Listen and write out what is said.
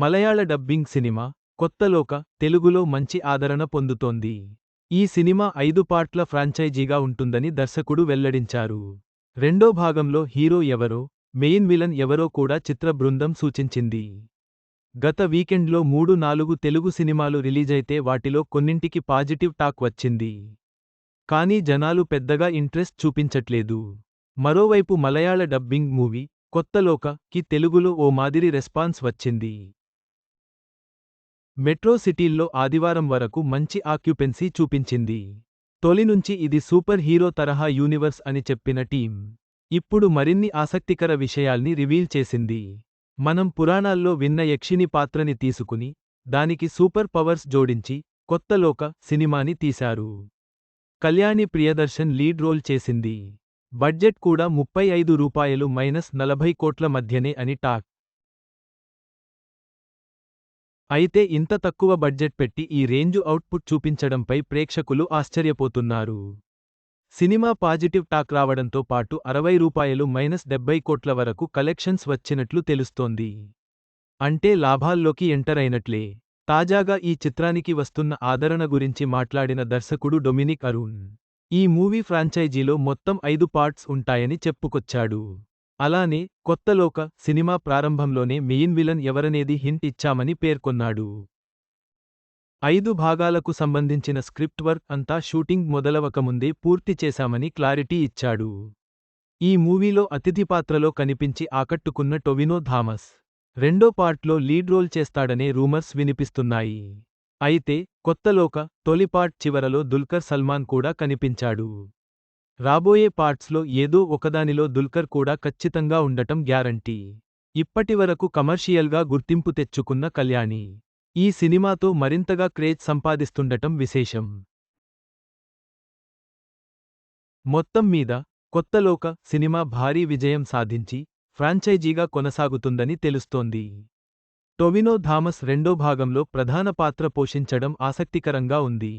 మలయాళ dubbing cinema కొత్తలోక తెలుగులో మంచి ఆదరణ పొందుతోంది. ఈ సినిమా ఐదు పార్ట్ల ఫ్రాంచైజీగా ఉంటుందని దర్శకుడు వెల్లడించారు. రెండో భాగంలో హీరో ఎవరో మెయిన్ విలన్ ఎవరో కూడా చిత్ర బృందం సూచించింది. గత వీకెండ్లో మూడు నాలుగు తెలుగు సినిమాలు రిలీజైతే వాటిలో కొన్నింటికి పాజిటివ్ టాక్ వచ్చింది. కానీ జనాలు పెద్దగా ఇంట్రెస్ట్ చూపించట్లేదు. మరోవైపు మలయాళ డబ్బింగ్ మూవీ కొత్తలోక కి తెలుగులో ఓ మాదిరి రెస్పాన్స్ వచ్చింది. మెట్రో సిటీల్లో ఆదివారం వరకు మంచి ఆక్యుపెన్సీ చూపించింది. తొలి నుంచి ఇది సూపర్ హీరో తరహా యూనివర్స్ అని చెప్పిన టీం ఇప్పుడు మరిన్ని ఆసక్తికర విషయాల్ని రివీల్ చేసింది. మనం పురాణాల్లో విన్న యక్షిని పాత్రని తీసుకుని దానికి సూపర్ పవర్స్ జోడించి కొత్తలోక సినిమాని తీశారు. కళ్యాణి ప్రియదర్శన్ లీడ్ రోల్ చేసింది. బడ్జెట్ కూడా ముప్పై ఐదు రూపాయలు మైనస్ నలభై కోట్ల మధ్యనే అని టాక్. అయితే ఇంత తక్కువ బడ్జెట్ పెట్టి ఈ రేంజు అవుట్పుట్ చూపించడంపై ప్రేక్షకులు ఆశ్చర్యపోతున్నారు. సినిమా పాజిటివ్ టాక్ రావడంతో పాటు అరవై రూపాయలు మైనస్ డెబ్బై కోట్ల వరకు కలెక్షన్స్ వచ్చినట్లు తెలుస్తోంది. అంటే లాభాల్లోకి ఎంటర్ అయినట్లే. తాజాగా ఈ చిత్రానికి వస్తున్న ఆదరణ గురించి మాట్లాడిన దర్శకుడు డొమినిక్ అరుణ్ ఈ మూవీ ఫ్రాంచైజీలో మొత్తం ఐదు పార్ట్స్ ఉంటాయని చెప్పుకొచ్చాడు. అలానే కొత్తలోక సినిమా ప్రారంభంలోనే మెయిన్ విలన్ ఎవరనేది హింట్ ఇచ్చామని పేర్కొన్నాడు. ఐదు భాగాలకు సంబంధించిన స్క్రిప్ట్ వర్క్ అంతా షూటింగ్ మొదలవకముందే పూర్తి చేశామని క్లారిటీ ఇచ్చాడు. ఈ మూవీలో అతిథి పాత్రలో కనిపించి ఆకట్టుకున్న టొవినో థామస్. రెండో పార్ట్లో లీడ్ రోల్ చేస్తాడనే రూమర్స్ వినిపిస్తున్నాయి. అయితే కొత్తలోక తొలి పార్ట్ చివరలో దుల్కర్ సల్మాన్ కూడా కనిపించాడు. రాబోయే పార్ట్స్లో ఏదో ఒకదానిలో దుల్కర్ కూడా ఖచ్చితంగా ఉండటం గ్యారంటీ. ఇప్పటివరకు కమర్షియల్గా గుర్తింపు తెచ్చుకున్న కళ్యాణి. ఈ సినిమాతో మరింతగా క్రేజ్ సంపాదిస్తుండటం విశేషం. మొత్తం మీద కొత్తలోక సినిమా భారీ విజయం సాధించి ఫ్రాంచైజీగా కొనసాగుతుందని తెలుస్తోంది. టొవినో థామస్ రెండో భాగంలో ప్రధాన పాత్ర పోషించడం ఆసక్తికరంగా ఉంది.